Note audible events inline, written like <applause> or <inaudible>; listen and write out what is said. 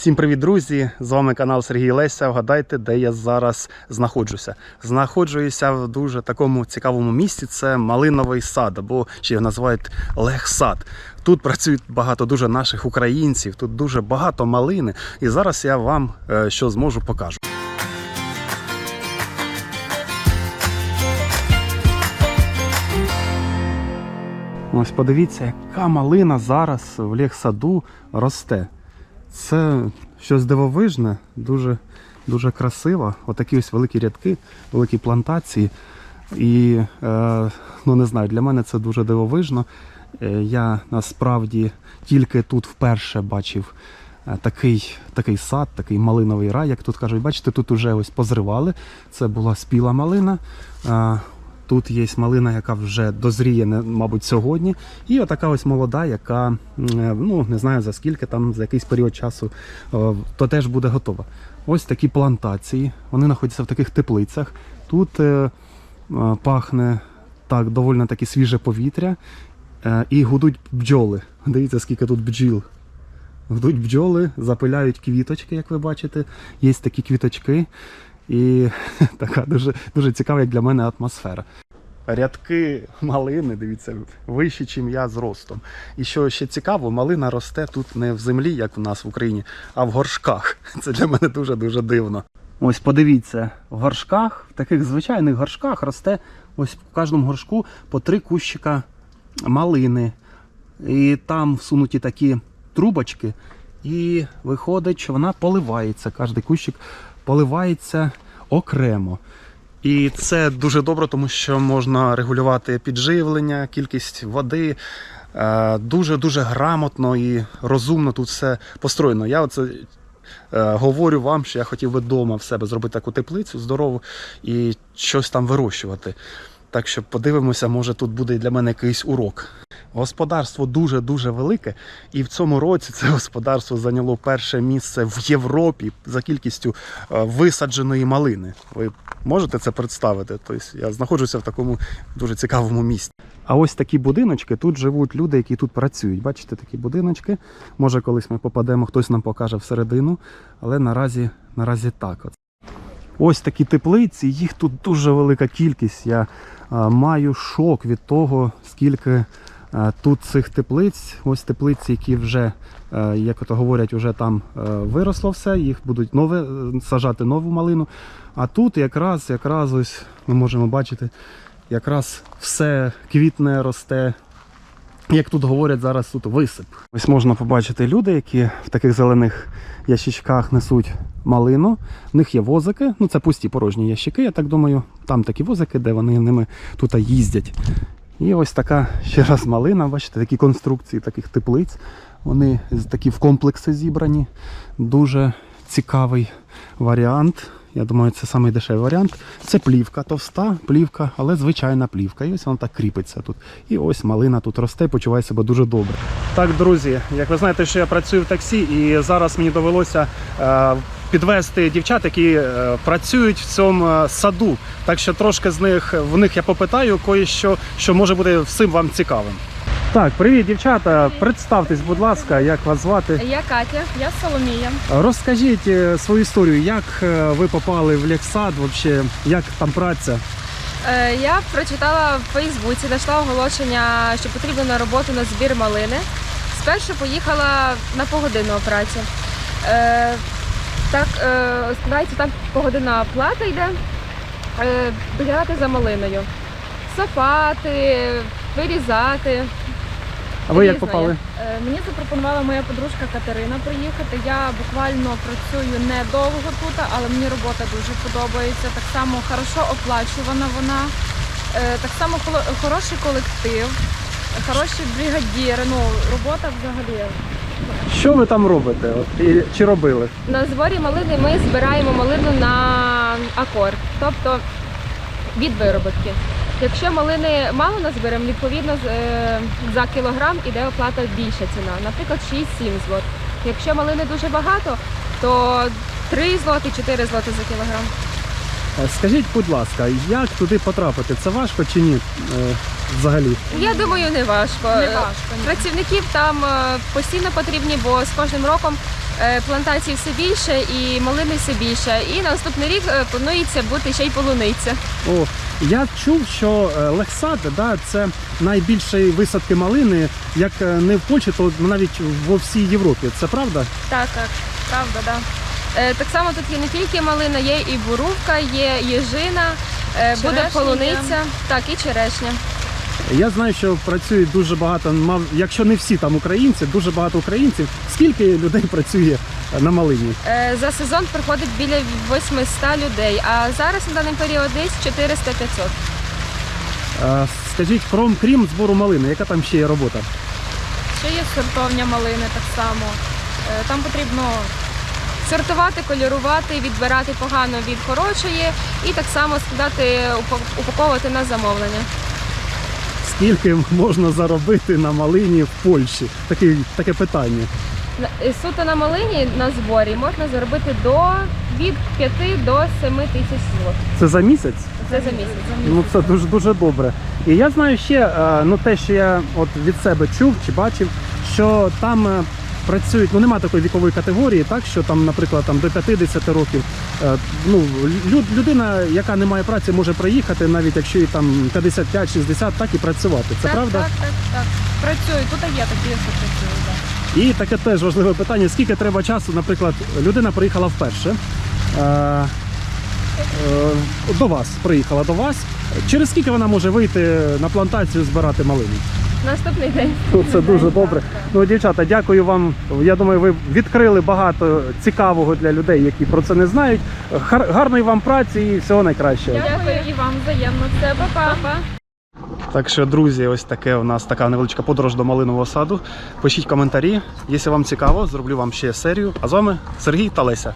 Всім привіт, друзі! З вами канал Сергій Леся. Вгадайте, де я зараз знаходжуся. Знаходжуюся в дуже такому цікавому місці. Це Малиновий сад, або ще його називають Лехсад. Тут працюють багато дуже наших українців, тут дуже багато малини. І зараз я вам е, що зможу покажу. Ось подивіться, яка малина зараз в лехсаду росте. Це щось дивовижне, дуже, дуже красиво. Отакі ось великі рядки, великі плантації. І е, ну не знаю, для мене це дуже дивовижно. Е, я насправді тільки тут вперше бачив е, такий, такий сад, такий малиновий рай, як тут кажуть. Бачите, тут уже ось позривали. Це була спіла малина. Тут є малина, яка вже дозріє, мабуть, сьогодні. І отака ось молода, яка е, ну не знаю за скільки там, за якийсь період часу, то теж буде готова. Ось такі плантації. Вони знаходяться в таких теплицях. Тут е, е, пахне так, доволі таки свіже повітря. І гудуть бджоли. Дивіться, скільки тут бджіл. Гудуть бджоли, запиляють квіточки, як ви бачите. Є такі квіточки. І <laughs> така дуже, дуже цікава, як для мене атмосфера. Рядки малини, дивіться, вищі, ніж я зростом. І що ще цікаво, малина росте тут не в землі, як в нас в Україні, а в горшках. <laughs> Це для мене дуже-дуже дивно. Ось подивіться, в горшках, в таких звичайних горшках росте ось в кожному горшку по три кущика малини. І там всунуті такі трубочки, і виходить, що вона поливається. Кожний кущик поливається окремо. І це дуже добре, тому що можна регулювати підживлення, кількість води. Дуже-дуже грамотно і розумно тут все построєно. Я оце е, говорю вам, що я хотів би вдома в себе зробити таку теплицю здорову і щось там вирощувати. Так що подивимося, може тут буде для мене якийсь урок. Господарство дуже-дуже велике, і в цьому році це господарство зайняло перше місце в Європі за кількістю е, висадженої малини. Ви можете це представити? Тобто я знаходжуся в такому дуже цікавому місці. А ось такі будиночки, тут живуть люди, які тут працюють. Бачите, такі будиночки. Може, колись ми попадемо, хтось нам покаже всередину, але наразі, наразі так. Ось такі теплиці, їх тут дуже велика кількість. Я маю шок від того, скільки тут цих теплиць. Ось теплиці, які вже, е, як ото говорять, вже там е, виросло все, їх будуть нове, е, сажати нову малину. А тут якраз, якраз ось ми можемо бачити, якраз все квітне, росте. Як тут говорять зараз тут висип. Ось можна побачити люди, які в таких зелених ящичках несуть малину. В них є возики, ну це пусті порожні ящики, я так думаю. Там такі возики, де вони ними тут їздять. І ось така ще раз малина, бачите, такі конструкції таких теплиць. Вони такі в комплекси зібрані. Дуже цікавий варіант. Я думаю, це самий дешевий варіант. Це плівка, товста плівка, але звичайна плівка. І ось вона так кріпиться тут. І ось малина тут росте, почуває себе дуже добре. Так, друзі, як ви знаєте, що я працюю в таксі, і зараз мені довелося е, підвести дівчат, які е, працюють в цьому е, саду. Так що трошки з них в них я попитаю кое-що, що може бути всім вам цікавим. Так, привіт, дівчата. Представтесь, будь ласка, як вас звати? Я Катя, я Соломія. Розкажіть е, свою історію, як е, ви попали в Лексад, вообще, як там праця? Е, Я прочитала в Фейсбуці, знайшла оголошення, що потрібно на роботу на збір малини. Спершу поїхала на погодинну працю. Так, е, складається там погодинна плата йде, доглядати за малиною. Сапати, вирізати. А ви як попали? Е, Мені запропонувала моя подружка Катерина приїхати. Я буквально працюю недовго тут, але мені робота дуже подобається. Так само хорошо оплачувана вона, Е, так само хороший колектив, хороші бригадіри. Ну, робота взагалі. Що ви там робите? От, і, чи робили? На зборі малини ми збираємо малину на акорд, тобто від виробітки. Якщо малини мало назберемо, відповідно е, за кілограм іде оплата більша ціна, наприклад 6-7 злот. Якщо малини дуже багато, то 3 злоти, 4 злоти за кілограм. Е, Скажіть, будь ласка, як туди потрапити? Це важко чи ні? Е, Взагалі? Я думаю, не важко. Не важко, ні. Працівників там постійно потрібні, бо з кожним роком Плантацій все більше і малини все більше. І на наступний рік е, планується бути ще й полуниця. О, я чув, що е, Лехсад да, це найбільші висадки малини, як е, не в Польщі, то навіть во всій Європі. Це правда? Так, так, правда, да. Е, Так само тут є не тільки малина, є і бурувка, є їжина, е, буде Черешня полуниця, так, і черешня. Я знаю, що працюють дуже багато, мав- якщо не всі там українці, дуже багато українців. Скільки людей працює е, на малині? Е, За сезон приходить біля 800 людей, а зараз на даний період десь 400-500. Е, Скажіть, крім, крім збору малини, яка там ще є робота? Ще є сортовня малини так само. Там потрібно Сортувати, кольорувати, відбирати погано від хорошої і так само складати, упаковувати на замовлення. Скільки можна заробити на малині в Польщі? Таке, таке питання. Е, Суто на малині на зборі можна заробити до від 5 до 7 тисяч злотих. Це за місяць? Це за місяць. Ну це дуже дуже добре. І я знаю ще, е, ну те, що я от від себе чув чи бачив, що там е, працюють, ну нема такої вікової категорії, так що там, наприклад, там до 50 років. Е, Ну лю- людина, яка не має праці, може приїхати, навіть якщо їй там 55-60, так і працювати. Це так, правда? Так, так, так. працюють. Тут є такі, що працюють. да. І таке теж важливе питання: скільки треба часу, наприклад, людина приїхала вперше. Е, е, до вас приїхала до вас. Через скільки вона може вийти на плантацію збирати малину? Наступний день. Ну, Це дуже добре. Ну, дівчата, дякую вам. Я думаю, ви відкрили багато цікавого для людей, які про це не знають. Гар- гарної вам праці і всього найкращого. Дякую і вам взаємно. Це па-па. Так що, друзі, ось таке у нас така невеличка подорож до малинового саду. Пишіть коментарі. Якщо вам цікаво, зроблю вам ще серію. А з вами Сергій та Леся.